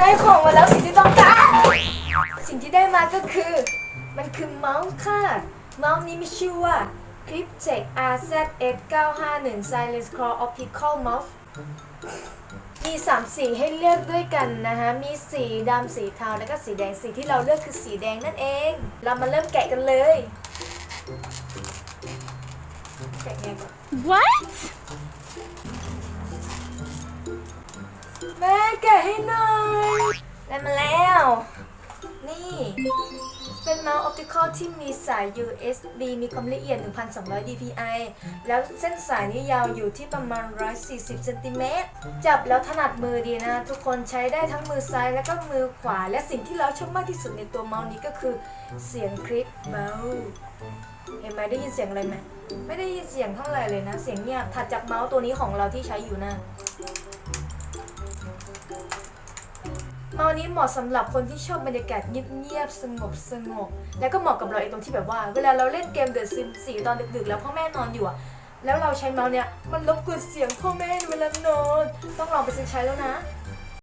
ได้ของมาแล้วสิ่งที่ต้องการสิ่งที่ได้มาก็คือ มันคือเมาส์ค่ะ เมาส์นี้มีชื่อว่า Cryptek RZX 951 Silence Core Optical Mouse มี3สีให้เลือกด้วยกันนะคะมีสีดำสีเทาแล้วก็สีแดงสีที่เราเลือกคือสีแดงนั่นเอง เรามาเริ่มแกะกันเลยแกะไงก่อน What? แกะให้หน่อยได้มาแล้ว นี่ เป็นเมาส์ออปติคอลที่มีสาย USB มีความละเอียด 1,200 dpi แล้วเส้นสายนี่ยาวอยู่ที่ประมาณ 140 เซนติเมตร จับแล้วถนัดมือดีนะ ทุกคนใช้ได้ทั้งมือซ้ายแล้วก็มือขวา และสิ่งที่เราชอบมากที่สุดในตัวเมาส์นี้ก็คือเสียงคลิกเมาส์เห็นไหมได้ยินเสียงอะไรไหมไม่ได้ยินเสียงเท่าไหร่เลยนะ เสียงเงียบถัดจากเมาส์ตัวนี้ของเราที่ใช้อยู่นะ มาส์นี้เหมาะสำหรับคนที่ชอบบรรยากาศเงียบๆสงบสงบแล้วก็เหมาะกับเราเองตรงที่แบบว่า เวลาเราเล่นเกมเดอะซิมสีตอนดึกๆ แล้วพ่อแม่นอนอยู่อะแล้วเราใช้เมาส์เนี่ยมันรบกวนเสียงพ่อแม่เวลานอน ต้องลองไปซื้อใช้แล้วนะ